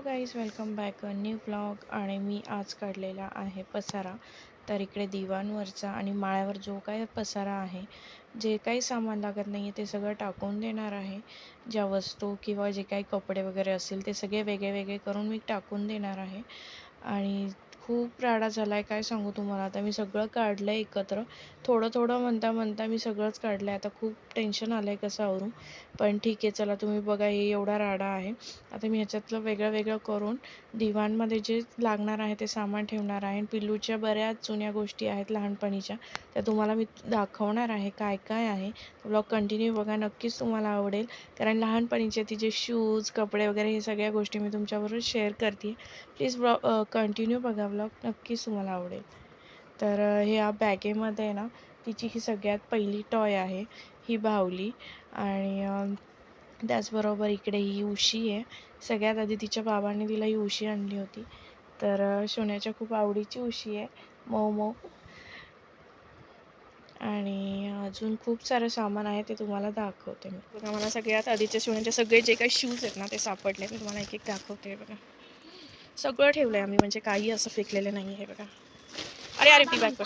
Guys welcome back a new blog आणि मी आज काढलेला आहे पसारा. तर इकडे दिवाणवरचा आणि माळ्यावर जो काय पसारा आहे जे काही सामान लागत नाही आहे ते सगळं टाकून देणार आहे. ज्या वस्तू किंवा जे काही कपडे वगैरे असतील ते सगळे वेगळे वेगळे करून मी टाकून देणार आहे. आणि खूप राडा झाला आहे काय सांगू तुम्हाला? आता मी सगळं काढलं आहे एकत्र. थोडं थोडं म्हणता म्हणता मी सगळंच काढलं आहे आता खूप टेन्शन आलं आहे कसं आवरून पण ठीक आहे चला तुम्ही बघा हे एवढा राडा आहे. आता मी ह्याच्यातलं वेगळं वेगळं करून दिवाणमध्ये जे लागणार आहे ते सामान ठेवणार आहे. आणि पिल्लूच्या बऱ्याच जुन्या गोष्टी आहेत लहानपणीच्या. त्या तुम्हाला मी दाखवणार आहे काय काय आहे. ब्लॉग कंटिन्यू बघा नक्कीच तुम्हाला आवडेल. कारण लहानपणीचे तिचे शूज कपडे वगैरे हे सगळ्या गोष्टी मी तुमच्याबरोबर शेअर करते प्लीज ब्लॉग कंटिन्यू बघा ब्लॉग नक्कीच तुम्हाला आवडेल. तर ह्या बॅगेमध्ये आहे ना तिची ही सगळ्यात पहिली टॉय आहे ही बाहुली. आणि त्याचबरोबर इकडे ही उशी आहे. सगळ्यात आधी तिच्या बाबांनी तिला ही उशी आणली होती. तर सोन्याच्या खूप आवडीची उशी आहे मऊ मऊ. आणि अजून खूप सारं सामान आहे ते तुम्हाला दाखवते मी. बघा मला सगळ्यात आधीच्या सोन्याचे सगळे जे काही शूज आहेत ना ते सापडले मी तुम्हाला एक एक दाखवते बघा. सगळं ठेवलं आहे आम्ही म्हणजे काही असं फेकलेलं नाही आहे बघा. अरे अरे ती बॅग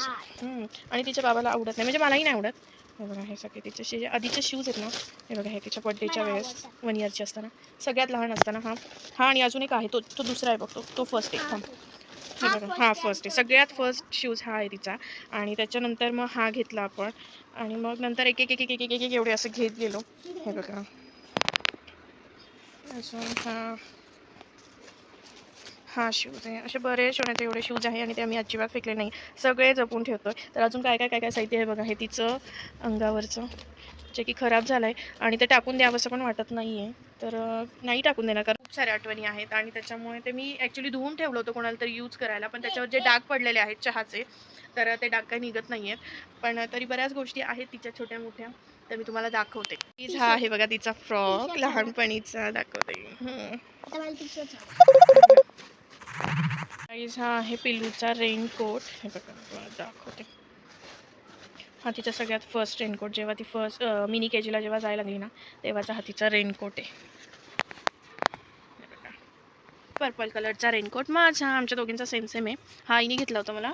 आणि तिच्या बाबाला आवडत नाही म्हणजे मलाही नाही आवडत. हे बघा हे सगळे तिचे जे आधीचे शूज आहेत ना हे बघा हे तिच्या बड्डेच्या वेळेस वन इयरची असताना. सगळ्यात लहान असताना हा. हा आणि अजून एक आहे तो तो दुसरा आहे बघतो तो फर्स्ट आहे. थांब. हे बघा हा फर्स्ट आहे. सगळ्यात फर्स्ट शूज हा आहे तिचा. आणि त्याच्यानंतर मग हा घेतला आपण. आणि मग नंतर एक एक एक एक एक एक एक एवढे असं घेत गेलो. हे बघा. अजून हा. हा शूज आहे. असे बरेच सोन्याचे एवढे शूज आहे आणि ते आम्ही अजिबात फेकले नाही. सगळे जपून ठेवतो तर अजून काय काय काय काय साहित्य आहे बघा. हे तिचं अंगावरचं. जे की खराब झालं आहे आणि ते टाकून द्यावंसं पण वाटत नाही आहे तर नाही टाकून देणार कारण खूप साऱ्या आठवणी आहेत. आणि त्याच्यामुळे ते मी ॲक्च्युली धुवून ठेवलं होतं कोणाला तरी यूज करायला. पण त्याच्यावर जे डाग पडलेले आहेत चहाचे तर ते डाग काही निघत नाही आहेत पण तरी बऱ्याच गोष्टी आहेत तिच्या छोट्या मोठ्या. तर मी तुम्हाला दाखवते. प्लीज हा आहे बघा तिचा फ्रॉक लहानपणीचा दाखवते. हा आहे पिलूचा रेनकोट हे बघा दाखवते. हा तिचा सगळ्यात फर्स्ट रेनकोट जेव्हा ती फर्स्ट मिनी के जीला जेव्हा जायला लागली ना तेव्हाचा हा तिचा रेनकोट आहे. पर्पल कलरचा रेनकोट माझा आमच्या दोघींचा सेम सेम आहे. हा आईने घेतला होता मला.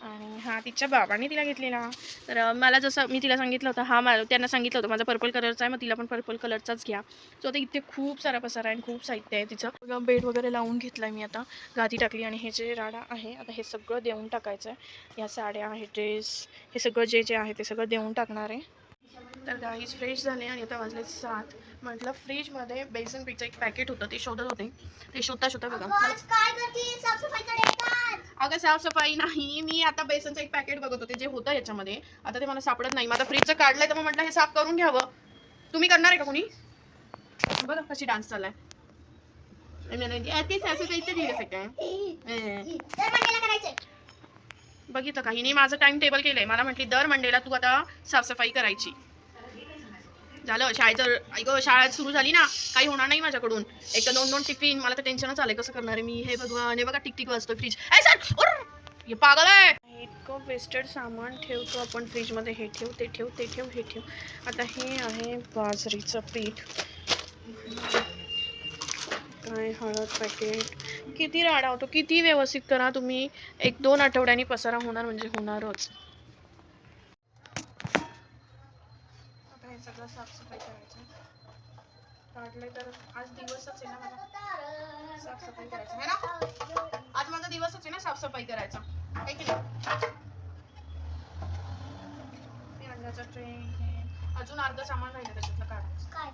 आणि हा तिच्या बाबाने तिला घेतलेला. तर मला जसं मी तिला सांगितलं होतं हा मला त्यांना सांगितलं होतं माझा पर्पल कलरचा आहे मग तिला पण पर्पल कलरचाच घ्या. सो आता इथे खूप सारा पसारा आहे आणि खूप साहित्य आहे तिचं. बेड वगैरे लावून घेतला आहे मी आता. गादी टाकली आणि हे जे राडा आहे आता हे सगळं देऊन टाकायचं आहे या साड्या हे ड्रेस हे सगळं जे जे आहे ते सगळं देऊन टाकणार आहे. तर गाईज फ्रेश झाले आणि आता वाजले सात. म्हटलं फ्रीजमध्ये बेसन पीठचं एक पॅकेट होतं ते शोधत होते. ते शोधता शोधता बघा. अगं साफसफाई नाही. मी आता बेसनचं एक पॅकेट बघत होते जे होतं याच्यामध्ये. आता ते मला सापडत नाही. आता फ्रीजचं काढलंय तर मग म्हटलं हे साफ करून घ्यावं. तुम्ही करणार आहे का कोणी? बघा कशी डान्स चाललाय. ते इथे दिलं बघितलं का? हिने माझं टाइम टेबल केलंय. मला म्हटली दर मंडेला तू आता साफसफाई करायची. झालं. शाळेचं ऐक शाळा सुरू झाली ना. काही होणार नाही माझ्याकडून. एक तर दोन दोन टिफिन मला तर टेन्शनच आलं कसं करणार आहे मी? हे भगवान हे बघा टिक वाजतो फ्रीज हे पागल आहे! इतकं वेस्टेड सामान ठेवतो आपण फ्रीजमध्ये हे ठेव ते ठेव ते ठेव हे ठेव. आता हे आहे बाजरीचं पीठ. काय हळद पॅकेट किती राडा होतो. किती व्यवस्थित करा तुम्ही. एक दोन आठवड्यांनी पसारा होणार म्हणजे होणारच आता हे सगळं साफसफाई करायचं. काढले तर आज दिवसच आहे ना मला. साफसफाई करायचं. है ना? आज माझा दिवसच आहे ना साफसफाई करायचा. आहे की नाही? हे हे अजून अर्ध सामान राहिलं त्याच्यातलं काढायचं. काय?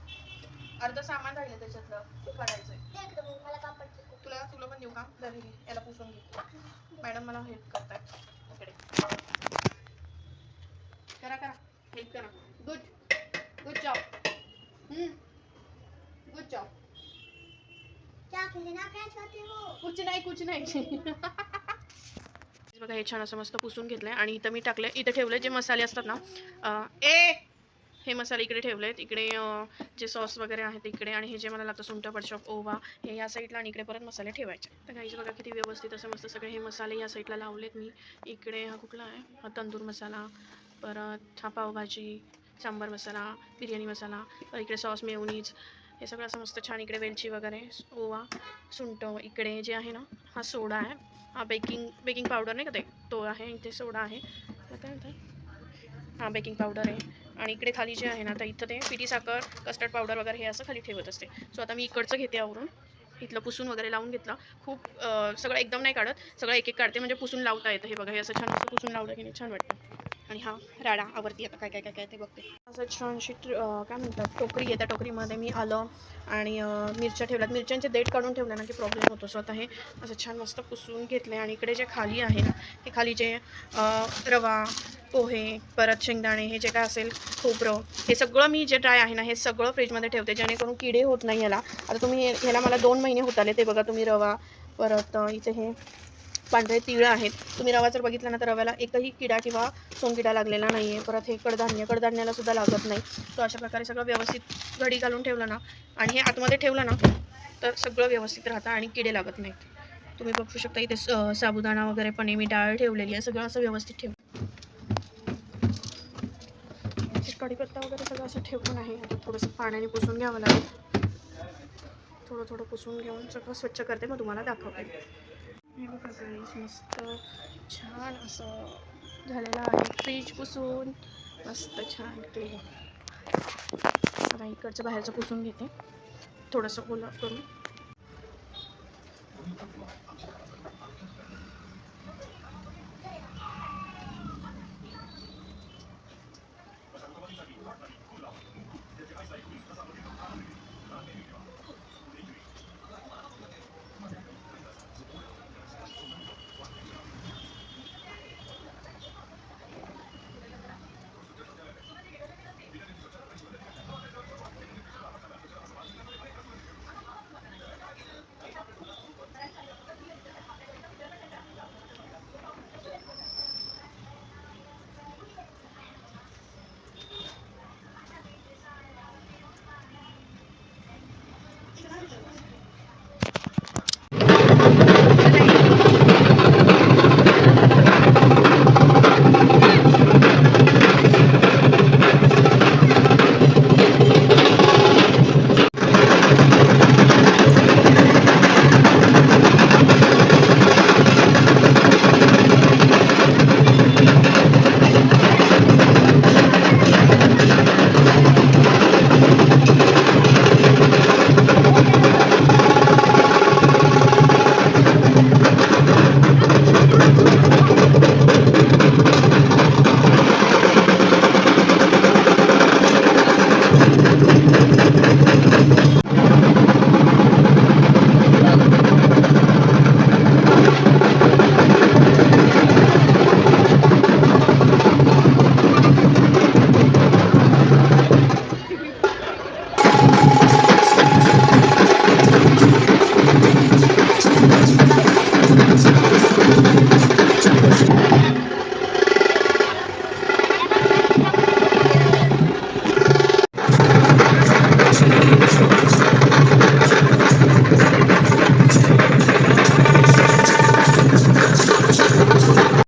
अर्ध सामान राहिलं त्याच्यातलं ते नको. तुला तुला पण देऊ का? जर याला पुसून घे. मॅडम मला हेल्प करतात इकडे. करा करा. हेल्प करा. Good good job good job क्या खेलना क्या चाहते हो कुछ नाही कुछ नाही. बघा हे छान असं मस्त पुसून घेतलंय आणि इथं मी टाकले इथं ठेवले जे मसाले असतात ना ए! हे मसाले इकडे ठेवलेत. इकडे अं, जे सॉस वगैरे आहेत इकडे आणि हे जे मला लागतं सुंठ बडशॉप ओवा हे या साईडला आणि इकडे परत मसाले ठेवायचे. तर काहीच बघा किती व्यवस्थित असं मस्त सगळे हे मसाले या साईडला लावलेत मी. इकडे हा कुठला आहे? हा तंदूर मसाला. परत हा पावभाजी. सांबार मसाला बिर्याणी मसाला इकडे सॉस मेवनीज हे सगळं असं मस्त छान इकडे वेलची वगैरे ओवा सुंट इकडे जे आहे ना हा सोडा आहे. हा बेकिंग बेकिंग पावडर नाही का ते? तो आहे इथे सोडा आहे. काय म्हणतात? हा बेकिंग पावडर आहे. आणि इकडे खाली जे आहे ना तर इथं ते पिठी साखर कस्टर्ड पावडर वगैरे हे असं खाली ठेवत असते. सो आता मी इकडचं घेते आवरून. इथलं पुसून वगैरे लावून घेतलं. खूप सगळं एकदम नाही काढत. सगळं एक एक काढते म्हणजे पुसून लावता येतं. हे बघा हे असं छान असं पुसून लावलं की नाही छान वाटतं. आणि हा राडा आवडती आता काय काय काय काय ते बघते. असं छानशी काय म्हणतात टोकरी आहे त्या टोकरीमध्ये मी आलं आणि मिरच्या ठेवल्यात. मिरच्यांचे देठ काढून ठेवल्या ना की प्रॉब्लेम होतो. सो आता हे असं छान मस्त पुसून घेतले आणि इकडे जे खाली आहे ना हे खाली जे रवा पोहे परत शेंगदाणे हे जे काय असेल खोबरं हे सगळं मी जे ड्राय आहे ना हे सगळं फ्रीजमध्ये ठेवते. जेणेकरून किडे होत नाही याला. आता तुम्ही ह्याला मला दोन महिने होत आले. ते बघा तुम्ही रवा परत इथे हे पांढरे तिळं आहेत. तुम्ही रवा जर बघितला ना तर रव्याला एकही किडा किंवा सोनकिडा लागलेला नाही आहे परत हे कडधान्य कडधान्याला सुद्धा लागत नाही. तो अशा प्रकारे सगळं व्यवस्थित घडी घालून ठेवलं ना आणि हे आतमध्ये ठेवलं ना तर सगळं व्यवस्थित राहतं आणि किडे लागत नाहीत. तुम्ही बघू शकता इथे स- साबुदाणा वगैरे पण मी डाळ ठेवलेली आहे. सगळं असं व्यवस्थित ठेव कढीपत्ता वगैरे सगळं असं ठेवून आहे. आता थोडंसं पाण्याने पुसून घ्यावं लागेल. थोडं थोडं पुसून घेऊन सगळं स्वच्छ करते. मग तुम्हाला दाखवते. हे बघा गाईज मस्त छान असं झालेलं आहे. फ्रीज पुसून मस्त छान क्लीन आता इकडचं बाहेरचं पुसून घेते. थोडंसं ओला करून.